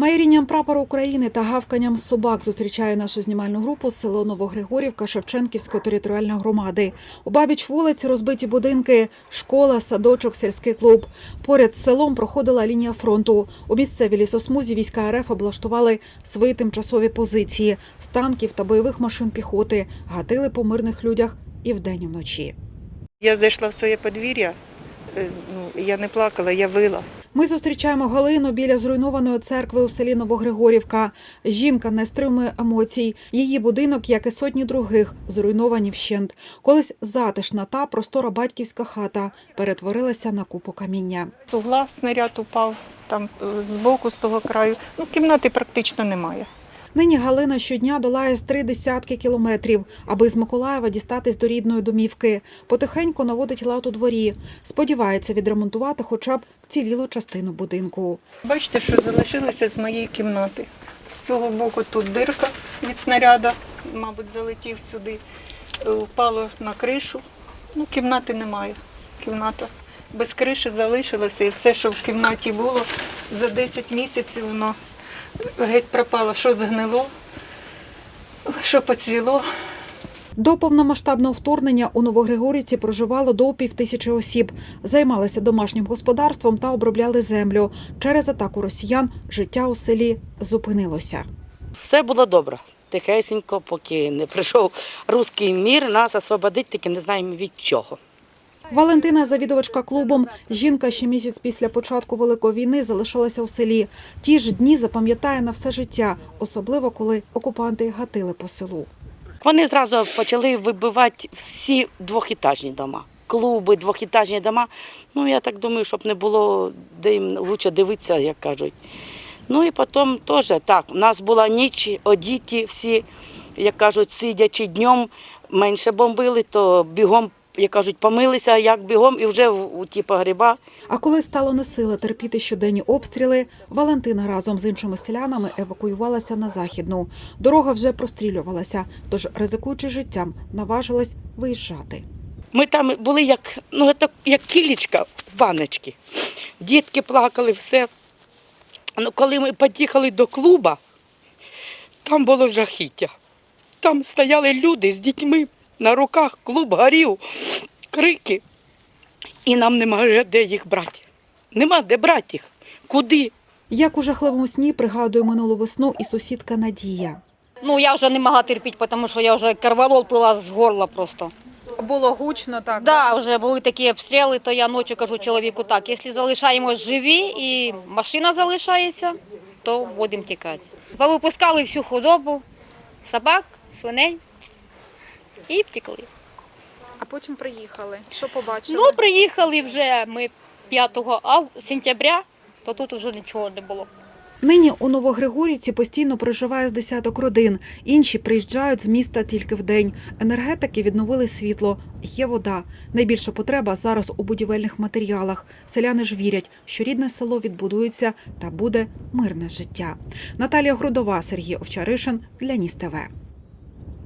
Майорінням прапора України та гавканням собак зустрічає нашу знімальну групу село Новогригорівка Шевченківської територіальної громади. Обабіч вулиць розбиті будинки, школа, садочок, сільський клуб. Поряд з селом проходила лінія фронту. У місцевій лісосмузі війська РФ облаштували свої тимчасові позиції з танків та бойових машин піхоти, гатили по мирних людях і вдень і вночі. Я зайшла в своє подвір'я, е, ну, я не плакала, я вила. Ми зустрічаємо Галину біля зруйнованої церкви у селі Новогригорівка. Жінка не стримує емоцій. Її будинок, як і сотні других, зруйновані вщент. Колись затишна та простора батьківська хата перетворилася на купу каміння. Сугла угла снаряд упав, там е, з боку, з того краю. Ну, кімнати практично немає. Нині Галина щодня долає з три десятки кілометрів, аби з Миколаєва дістатись до рідної домівки. Потихеньку наводить лад у дворі. Сподівається відремонтувати хоча б вцілілу частину будинку. Бачите, що залишилося з моєї кімнати. З цього боку тут дирка від снаряда, мабуть, залетів сюди, е, впало на кришу. Ну, кімнати немає. Кімната без криші залишилася, і все, що в кімнаті було, за 10 місяців воно геть пропало, що згнило, що поцвіло. До повномасштабного вторгнення у Новогригорівці проживало до півтисячі осіб, займалися домашнім господарством та обробляли землю. Через атаку росіян життя у селі зупинилося. Все було добре. Тихесенько, поки не прийшов руський мір, нас освободить, тільки не знаємо від чого. Валентина, завідувачка клубом. Жінка ще місяць після початку великої війни залишилася у селі. Ті ж дні запам'ятає на все життя, особливо коли окупанти гатили по селу. Вони зразу почали вибивати всі двохітажні дома. Клуби, двохітажні дома. Ну, я так думаю, щоб не було де їм краще дивитися, як кажуть. Ну і потім теж так. У нас була ніч, одіті всі, як кажуть, сидячи днем, менше бомбили, то бігом, як кажуть, помилися, як бігом, і вже у ті погріба. А коли стало несила терпіти щоденні обстріли, Валентина разом з іншими селянами евакуювалася на західну. Дорога вже прострілювалася, тож, ризикуючи життям, наважилась виїжджати. Ми там були як, ну, як кілечка в баночці. Дітки плакали, все. Ну, коли ми під'їхали до клуба, там було жахіття. Там стояли люди з дітьми на руках, клуб горів, крики. І нам немає де їх брати. Нема де брати їх. Куди? Як у жахливому сні пригадує минулу весну і сусідка Надія. Ну, я вже не могла терпіти, тому що я вже карвалол пила з горла просто. Було гучно так. Да, вже були такі обстріли, то я ночі кажу чоловіку так, якщо залишаємось живі і машина залишається, то будемо тікати. Повипускали всю худобу, собак, свиней і втекли. А потім приїхали. Що побачили? Ну, приїхали вже ми 5 ав... сентября, то тут вже нічого не було. Нині у Новогригорівці постійно проживає з десяток родин. Інші приїжджають з міста тільки вдень. Енергетики відновили світло. Є вода. Найбільша потреба зараз у будівельних матеріалах. Селяни ж вірять, що рідне село відбудується та буде мирне життя. Наталія Грудова, Сергій Овчаришин для Ніс ТВ.